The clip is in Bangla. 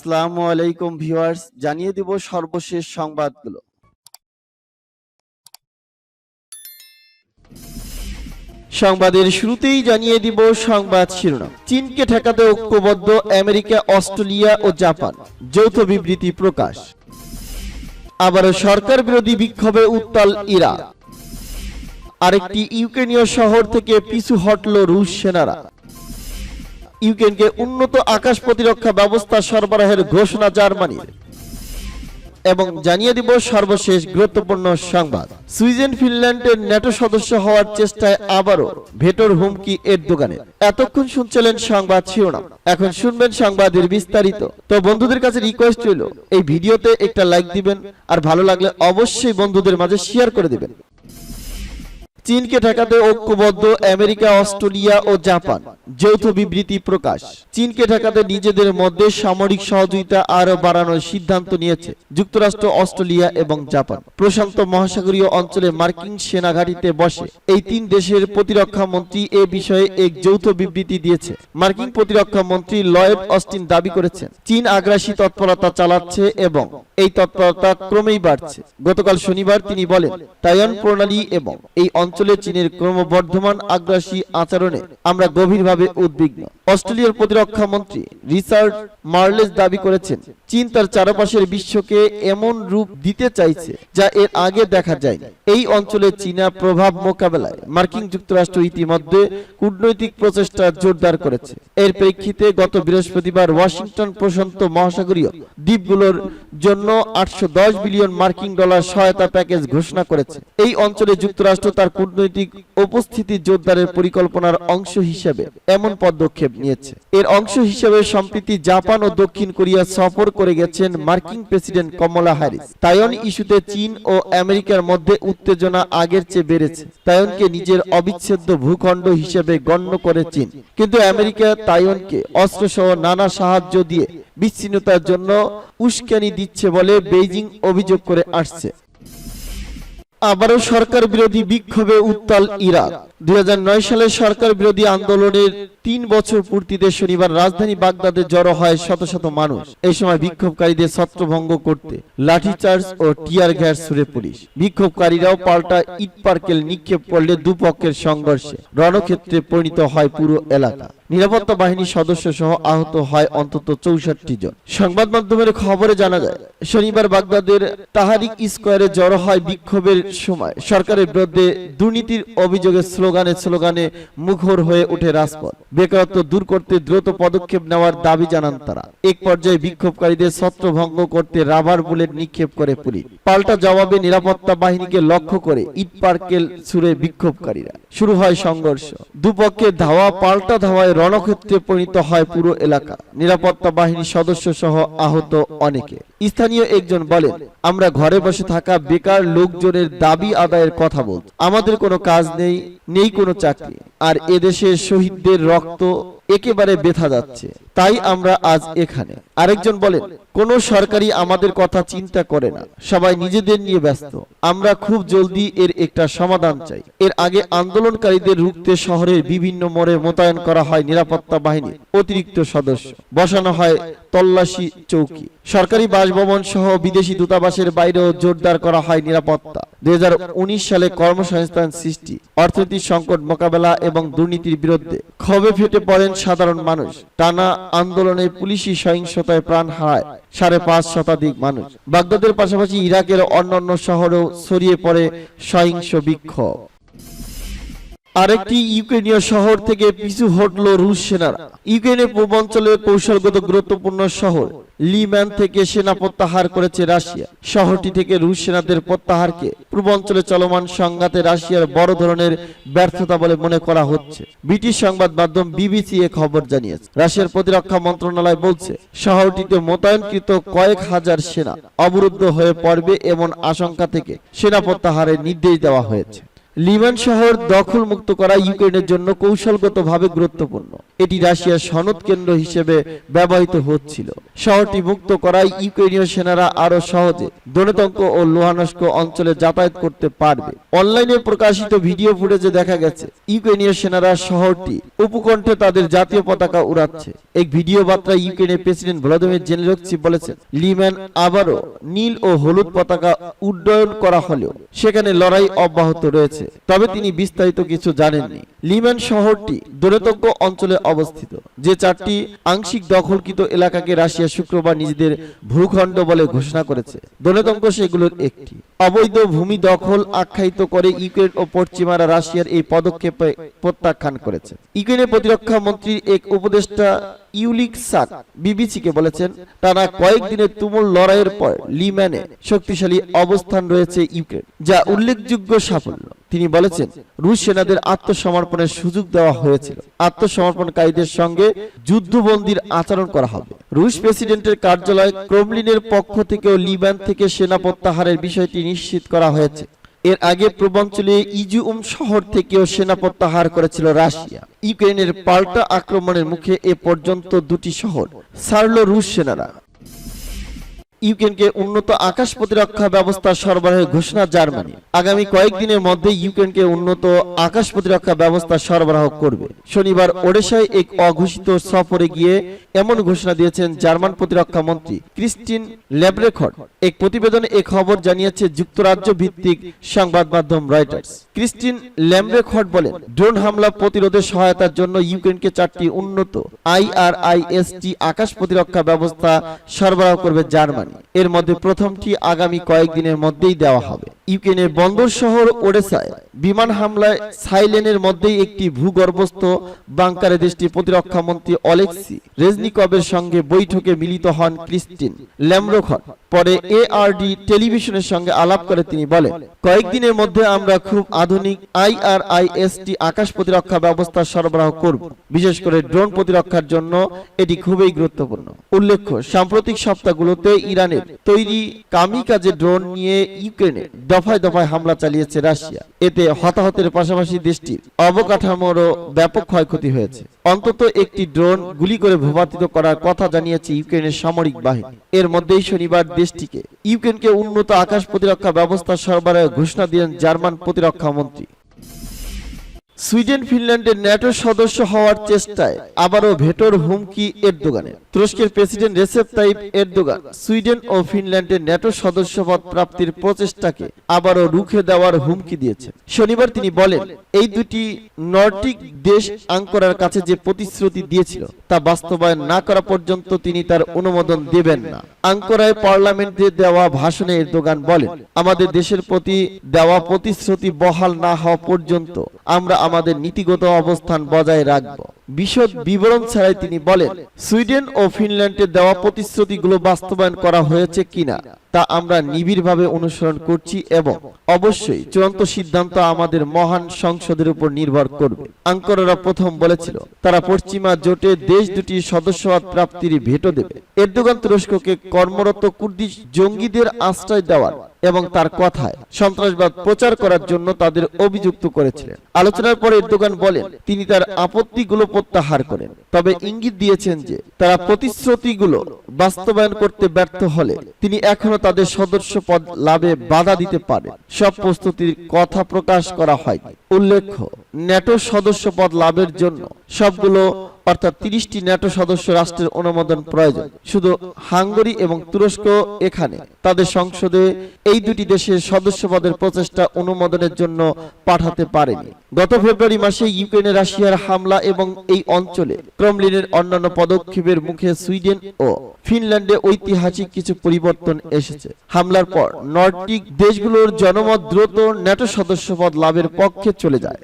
আসসালামু আলাইকুম ভিউয়ার্স, জানিয়ে দিব সর্বশেষ সংবাদগুলো। সংবাদের শুরুতেই জানিয়ে দিব সংবাদ শিরোনাম। চীনকে ঠেকাতে ঐক্যবদ্ধ আমেরিকা, অস্ট্রেলিয়া ও জাপান। যৌথ বিবৃতি প্রকাশ। আবারও সরকার বিরোধী বিক্ষোভে উত্তাল ইরাক আরেকটি ইউক্রেনীয় শহর থেকে পিছু হটল রুশ সেনারা। ইউক্রেনকে উন্নত আকাশ প্রতিরক্ষা ব্যবস্থা সরবরাহের ঘোষণা জার্মানির। এবং জানিয়ে দিব সর্বশেষ গুরুত্বপূর্ণ সংবাদ। সুইজেন ফিনল্যান্ডের ন্যাটো সদস্য হওয়ার চেষ্টায় আবারও ভেটোর হুমকি এর দোকানে এতক্ষণ শুনছিলেন সংবাদ শিরোনাম। এখন শুনবেন সংবাদের বিস্তারিত। তো বন্ধুদের কাছে রিকোয়েস্ট রইল, এই ভিডিওতে একটা লাইক দিবেন, আর ভালো লাগলে অবশ্যই বন্ধুদের মাঝে শেয়ার করে দিবেন। চীনকে ঠেকাতে ঐক্যবদ্ধ আমেরিকা, অস্ট্রেলিয়া ও জাপান। যৌথ বিবৃতি প্রকাশ। চীনকে ঠেকাতে নিজেদের মধ্যে সামরিক সহযোগিতা আরও বাড়ানোর সিদ্ধান্ত নিয়েছে যুক্তরাষ্ট্র, অস্ট্রেলিয়া এবং জাপান। প্রশান্ত মহাসাগরীয় অঞ্চলে মার্কিন সেনাঘাটিতে বসে এই তিন দেশের প্রতিরক্ষা মন্ত্রী এ বিষয়ে এক যৌথ বিবৃতি দিয়েছে। মার্কিন প্রতিরক্ষা মন্ত্রী লয়েড অস্টিন দাবি করেছেন, চীন আগ্রাসী তৎপরতা চালাচ্ছে এবং এই তৎপরতা ক্রমেই বাড়ছে। গতকাল শনিবার তিনি বলেন, তাইওয়ান প্রণালী এবং এই অঞ্চলে চীনের ক্রমবর্ধমান আগ্রাসী আচরণে আমরা গভীরভাবে উদ্বিগ্ন। অস্ট্রেলিয়ার প্রতিরক্ষা মন্ত্রী রিচার্ড মার্লেস দাবি করেছেন, চীন তার চারপাশের বিশ্বকে এমন রূপ দিতে চাইছে যা এর আগে দেখা যায়নি। এই অঞ্চলে চীনা প্রভাব মোকাবেলায় মার্কিন যুক্তরাষ্ট্র ইতিমধ্যে কূটনৈতিক প্রচেষ্টা জোরদার করেছে। এর প্রেক্ষিতে গত বৃহস্পতিবার ওয়াশিংটন প্রশান্ত মহাসাগরীয় দ্বীপগুলোর জন্য আটশো দশ বিলিয়ন মার্কিন ডলার সহায়তা প্যাকেজ ঘোষণা করেছে। এই অঞ্চলে যুক্তরাষ্ট্র তার কূটনৈতিক উপস্থিতি জোরদারের পরিকল্পনার অংশ হিসেবে এমন পদক্ষেপ নিয়েছে। এর অংশ হিসেবে সম্প্রতি জাপান ও দক্ষিণ কোরিয়া সফর করে গেছেন মার্কিন প্রেসিডেন্ট কমলা হ্যারিস। তাইওয়ান ইস্যুতে চীন ও আমেরিকার মধ্যে উত্তেজনা আগের চেয়ে বেড়েছে। তাইওয়ানকে নিজের অবিচ্ছেদ্য ভূখণ্ড হিসেবে গণ্য করে চীন। কিন্তু আমেরিকা তাইওয়ানকে অস্ত্রসহ নানা সাহায্য দিয়ে বিচ্ছিন্নতার জন্য উস্কানি দিচ্ছে বলে বেইজিং অভিযোগ করে আসছে। আবারও সরকার বিরোধী বিক্ষোভে উত্তাল ইরাক। দুই সালে সরকার বিরোধী আন্দোলনের তিন বছর পূর্তিতে শনিবার রাজধানী বাগদাদে জড়ো হয় শত শত মানুষ। এই সময় বিক্ষোভকারীদের ছত্রভঙ্গ করতে লাঠিচার্জ ও টিয়ার গ্যাস ছুড়ে পুলিশ। বিক্ষোভকারীরাও পাল্টা ইট পার্কেল নিক্ষেপ করলে দুপক্ষের সংঘর্ষে রণক্ষেত্রে পরিণত হয় পুরো এলাকা। নিরাপত্তা বাহিনীর সদস্য সহ আহত হয় অন্তত চৌষট্টি জন। সংবাদ মাধ্যমের খবরে জানা যায় শনিবার বাগদাদের তাহারিক স্কোয়ারে জড়ো হয় বিক্ষোভের সময়। সরকারের বিরুদ্ধে দুর্নীতির অভিযোগে স্লোগানে স্লোগানে মুখর হয়ে ওঠে রাজপথ। বেকারত্ব দূর করতে দ্রুত পদক্ষেপ নেওয়ার দাবি জানান তারা। এক পর্যায়ে বিক্ষোভকারীদের ছত্রভঙ্গ করতে রাবার বুলেট নিক্ষেপ করে পুলিশ। পাল্টা জবাবে নিরাপত্তা বাহিনীকে লক্ষ্য করে ইট পার্কেল ছুড়ে বিক্ষোভকারীরা। শুরু হয় সংঘর্ষ। দুপক্ষে ধাওয়া পাল্টা ধাওয়ায় রণক্ষেত্রে পরিণত হয় পুরো এলাকা। নিরাপত্তা বাহিনীর সদস্য সহ আহত অনেকে। স্থানীয় একজন বলেন, আমরা ঘরে বসে থাকা বেকার লোকজনের দাবি আদায়ের কথা বল আমাদের কোনো কাজ নেই নেই কোনো চাকরি। আর এদেশের শহীদদের রক্ত একেবারে বেথা যাচ্ছে। তাই আমরা আজ এখানে। আরেকজন বলেন, কোন সরকারি আমাদের কথা চিন্তা করে না। সবাই নিজেদের নিয়ে ব্যস্ত। আমরা খুব জলদি এর একটা সমাধান চাই। এর আগে আন্দোলনকারীদের রুখতে শহরের বিভিন্ন মোড়ে মোতায়েন করা হয় নিরাপত্তা বাহিনীর অতিরিক্ত সদস্য। বসানো হয় তল্লাশি চৌকি। সরকারি বাসভবন সহ বিদেশি দূতাবাসের বাইরেও জোরদার করা হয় নিরাপত্তা। দুই হাজার উনিশ সালে কর্মসংস্থান সৃষ্টি, অর্থনৈতিক সংকট মোকাবেলা এবং দুর্নীতির বিরুদ্ধে। ক্ষোভে ফেটে পড়েন সাধারণ মানুষ। টানা আন্দোলনে পুলিশি সহিংসতায় প্রাণ হারায় সাড়ে পাঁচ শতাধিক মানুষ। বাগদাদের পাশাপাশি ইরাকের অন্যান্য শহরেও ছড়িয়ে পড়ে সহিংস বিক্ষোভ। আরেকটি ইউক্রেনীয় শহর থেকে পিছু হটল রুশ সেনারা। ইউক্রেনের পূর্বাঞ্চলের কৌশলগত গুরুত্বপূর্ণ শহর লিম্যান থেকে সেনা প্রত্যাহার করেছে রাশিয়া। শহরটি থেকে রুশ সেনাদের প্রত্যাহারকে পূর্বাঞ্চলে চলমান সংঘাতে রাশিয়ার বড় ধরনের ব্যর্থতা বলে মনে করা হচ্ছে। ব্রিটিশ সংবাদ মাধ্যম বিবিসি এ খবর জানিয়েছে। রাশিয়ার প্রতিরক্ষা মন্ত্রণালয় বলছে, শহরটিতে মোতায়েনকৃত কয়েক হাজার সেনা অবরুদ্ধ হয়ে পড়বে এমন আশঙ্কা থেকে সেনা প্রত্যাহারের নির্দেশ দেওয়া হয়েছে। লিমান শহর দখল মুক্ত করা ইউক্রেনের জন্য কৌশলগতভাবে গুরুত্বপূর্ণ। এটি রাশিয়ার সনদ কেন্দ্র হিসেবে ব্যবহৃত হচ্ছিল। শহরটি মুক্ত করায় ইউক্রেনীয় সেনারা আরও সহজে দনেতঙ্ক ও লোহানস্ক অঞ্চলে যাতায়াত করতে পারবে। অনলাইনে প্রকাশিত ভিডিও ফুটেজে দেখা গেছে, ইউক্রেনীয় সেনারা শহরটি উপকণ্ঠে তাদের জাতীয় পতাকা উড়াচ্ছে। এক ভিডিও বার্তায় ইউক্রেনের প্রেসিডেন্ট ভ্লাদিমির জেনেরক্সি বলেছেন লিম্যান আবারও নীল ও হলুদ পতাকা উড্ডয়ন করা হলেও সেখানে লড়াই অব্যাহত রয়েছে। তবে তিনি বিস্তারিত কিছু জানেননি। লিম্যান শহরটি দোনেতজ্ঞ অঞ্চলে অবস্থিত, যে চারটি আংশিক দখলকৃত এলাকাকে রাশিয়া শুক্রবার নিজেদের ভূখণ্ড বলে ঘোষণা করেছে। দোনেতজ্ঞ সেগুলোর একটি। অবৈধ ভূমি দখল আখ্যায়িত করে ইউক্রেন ও পশ্চিমারা রাশিয়ার এই পদক্ষেপে প্রত্যাখ্যান করেছে। ইউক্রেনের প্রতিরক্ষা মন্ত্রীর এক উপদেষ্টা ইউলিক সাক বিবিসিকে বলেছেন, টানা কয়েকদিনের তুমুল লড়াইয়ের পর লিম্যানে শক্তিশালী অবস্থান রয়েছে ইউক্রেন, যা উল্লেখযোগ্য সাফল্য। তিনি বলেছেন, রুশ সেনাদের আত্মসমর্পণের সুযোগ দেওয়া হয়েছিল। আত্মসমর্পণকারীদের সঙ্গে যুদ্ধবন্দির আচরণ করা হবে। রুশ প্রেসিডেন্টের কার্যালয় ক্রমলিনের পক্ষ থেকেও লিবান থেকে সেনা প্রত্যাহারের বিষয়টি নিশ্চিত করা হয়েছে। এর আগে পূর্বাঞ্চলে ইজুম শহর থেকেও সেনা প্রত্যাহার করেছিল রাশিয়া। ইউক্রেনের পাল্টা আক্রমণের মুখে এ পর্যন্ত দুটি শহর ছাড়ল রুশ সেনারা। ইউক্রেনকে উন্নত আকাশ প্রতিরক্ষা ব্যবস্থা সরবরাহের ঘোষণা জার্মানি। আগামী কয়েকদিনের মধ্যে ইউক্রেনকে উন্নত আকাশ প্রতিরক্ষা ব্যবস্থা সরবরাহ করবে। শনিবার ওডেশায় এক অঘোষিত সফরে গিয়ে এমন ঘোষণা দিয়েছেন জার্মান প্রতিরক্ষা মন্ত্রী ক্রিস্টিন ল্যাব্রেখট। এক প্রতিবেদনে এ খবর জানিয়েছে যুক্তরাজ্য ভিত্তিক সংবাদ মাধ্যম রয়টার্স। ক্রিস্টিন ল্যাম্ব্রেখট বলেন, ড্রোন হামলা প্রতিরোধে সহায়তার জন্য ইউক্রেনকে চারটি উন্নত আইআরআইএসটি আকাশ প্রতিরক্ষা ব্যবস্থা সরবরাহ করবে জার্মানি। এর মধ্যে প্রথমটি আগামী কয়েকদিনের মধ্যেই দেওয়া হবে। ইউক্রেনের বন্দর শহর ওডেসায় বিমান হামলায় সাইলেনের মধ্যেই একটি ভূগর্ভস্থ বাংকারে দেশটির প্রতিরক্ষা মন্ত্রী অলেক্সি রেজনিকবের সঙ্গে বৈঠকে মিলিত হন ক্রিস্টিন ল্যামরোখট। পরে এআরডি টেলিভিশনের সঙ্গে আলাপ করে তিনি বলেন, কয়েকদিনের মধ্যে আমরা খুব আধুনিক আইআরআইএসটি আকাশ প্রতিরক্ষা ব্যবস্থা সরবরাহ করব। বিশেষ করে ড্রোন প্রতিরক্ষার জন্য এটি খুবই গুরুত্বপূর্ণ। উল্লেখ্য, সাম্প্রতিক সপ্তাহগুলোতে ইরানের তৈরি কামিকাজে ড্রোন নিয়ে ইউক্রেনে দফায় দফায় হামলা চালিয়েছে রাশিয়া। এতে হতাহতের পাশাপাশি দেশটির অবকাঠামোরও ব্যাপক ক্ষয়ক্ষতি হয়েছে। অন্তত একটি ড্রোন গুলি করে ভূপাতিত করার কথা জানিয়েছে ইউক্রেনের সামরিক বাহিনী। এর মধ্যেই শনিবার দেশটিকে ইউক্রেনকে উন্নত আকাশ প্রতিরক্ষা ব্যবস্থা সরবরাহের ঘোষণা দিলেন জার্মান প্রতিরক্ষা মন্ত্রী। সুইডেন ফিনল্যান্ডের ন্যাটো সদস্য হওয়ার চেষ্টায় আবারও ভেটোর হুমকি এরদোগানের। তুরস্কের president Recep Tayyip Erdogan Sweden ও ফিনল্যান্ডের ন্যাটো সদস্যপদ প্রাপ্তির প্রচেষ্টাকে আবারও রুখে দেওয়ার হুমকি দিয়েছেন। শনিবার তিনি বলেন, এই দুটি নর্ডিক দেশ আঙ্করার কাছে যে প্রতিশ্রুতি দিয়েছিল তা বাস্তবায়ন না করা পর্যন্ত তিনি তার অনুমোদন দেবেন না। আঙ্করায় পার্লামেন্টে দেওয়া ভাষণে এরদোগান বলেন, আমাদের দেশের প্রতি দেওয়া প্রতিশ্রুতি বহাল না হওয়া পর্যন্ত আমরা আমাদের নীতিগত অবস্থান বজায় রাখব। বিশদ বিবরণ ছাড়াই তিনি বলেন, সুইডেন ও ফিনল্যান্ডে দেওয়া প্রতিশ্রুতিগুলো বাস্তবায়ন করা হয়েছে কিনা, তা আমরা নিবিড়ভাবে অনুসরণ করছি এবং অবশ্যই চূড়ান্ত সিদ্ধান্ত আমাদের মহান সংসদের উপর নির্ভর করবে। আঙ্করারা প্রথম বলেছিল, তারা পশ্চিমা জোটে দেশ দুটি সদস্যপদ প্রাপ্তির ভেটো দেবে। এরদোগান তুরস্ককে কর্মরত কুর্দি জঙ্গিদের আশ্রয় দেওয়ার এবং তার কথায় সন্ত্রাসবাদ প্রচার করার জন্য তাদের অভিযুক্ত করেছিলেন। আলোচনার পরে এরদোগান বলেন, তিনি তার আপত্তিগুলো প্রত্যাহার করেন তবে ইঙ্গিত দিয়েছেন যে, তারা প্রতিশ্রুতিগুলো বাস্তবায়ন করতে ব্যর্থ হলে তিনি এখনও তাদের সদস্য পদ লাভে বাধা দিতে পারে সব প্রস্তুতির কথা প্রকাশ করা হয় উল্লেখ্য ন্যাটো সদস্য পদ লাভের জন্য সবগুলো অর্থাৎ তিরিশটি ন্যাটো সদস্য রাষ্ট্রের অনুমোদন প্রয়োজন। শুধু হাঙ্গরি এবং তুরস্ক এখানে। তাদের সংসদে এই দুটি দেশের সদস্য পদের প্রচেষ্টা অনুমোদনের জন্য পাঠাতে পারেনি। গত ফেব্রুয়ারি মাসে ইউক্রেনে রাশিয়ার হামলা এবং এই অঞ্চলে ক্রমলিনের অন্যান্য পদক্ষেপের মুখে সুইডেন ও ফিনল্যান্ডে ঐতিহাসিক কিছু পরিবর্তন এসেছে। হামলার পর নর্ডিক দেশগুলোর জনমত দ্রুত ন্যাটো সদস্যপদ লাভের পক্ষে চলে যায়।